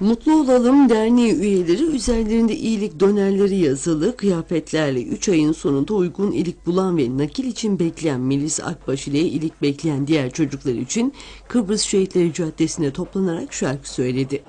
Mutlu Olalım Derneği üyeleri üzerlerinde iyilik dönerleri yazılı kıyafetlerle 3 ayın sonunda uygun ilik bulan ve nakil için bekleyen Melis Akbaş ile ilik bekleyen diğer çocuklar için Kıbrıs Şehitleri Caddesi'nde toplanarak şarkı söyledi.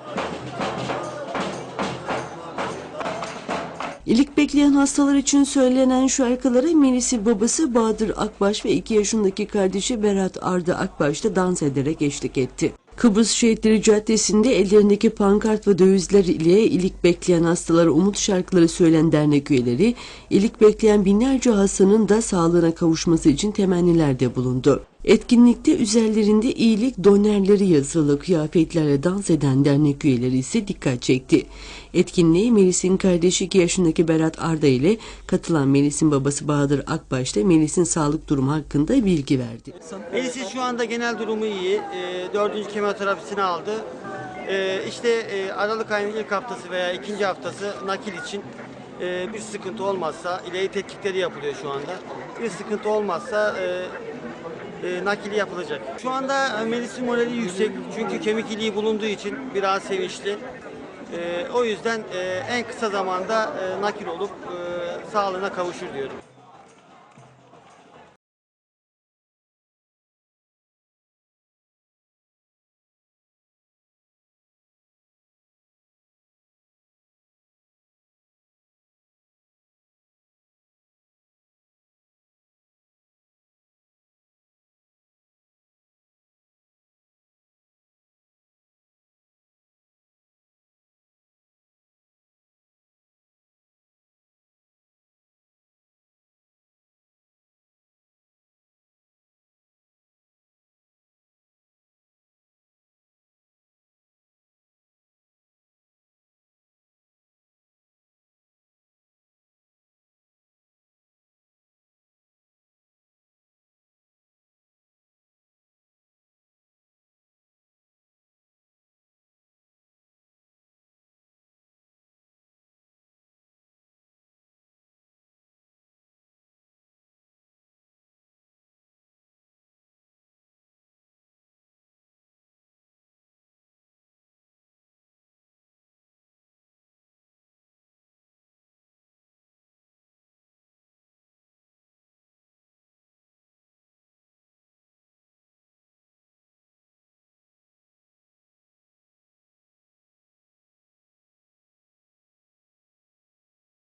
İlik bekleyen hastalar için söylenen şarkılara Melis'in babası Bahadır Akbaş ve 2 yaşındaki kardeşi Berat Arda Akbaş da dans ederek eşlik etti. Kıbrıs Şehitleri Caddesi'nde ellerindeki pankart ve dövizler ile ilik bekleyen hastalara umut şarkıları söyleyen dernek üyeleri, ilik bekleyen binlerce hastanın da sağlığına kavuşması için temennilerde bulundu. Etkinlikte üzerlerinde iyilik donerleri yazılı kıyafetlerle dans eden dernek üyeleri ise dikkat çekti. Etkinliğe Melis'in kardeşi 2 yaşındaki Berat Arda ile katılan Melis'in babası Bahadır Akbaş da Melis'in sağlık durumu hakkında bilgi verdi. Melis'in şu anda genel durumu iyi. E, dördüncü kemoterapisini aldı. E, işte e, Aralık ayının ilk haftası veya ikinci haftası nakil için e, bir sıkıntı olmazsa, ileri tetkikleri yapılıyor şu anda. Bir sıkıntı olmazsa e, e, nakili yapılacak. Şu anda e, Melis'in morali yüksek çünkü kemik iliği bulunduğu için biraz sevinçli. E, o yüzden e, en kısa zamanda e, nakil olup e, sağlığına kavuşur diyorum.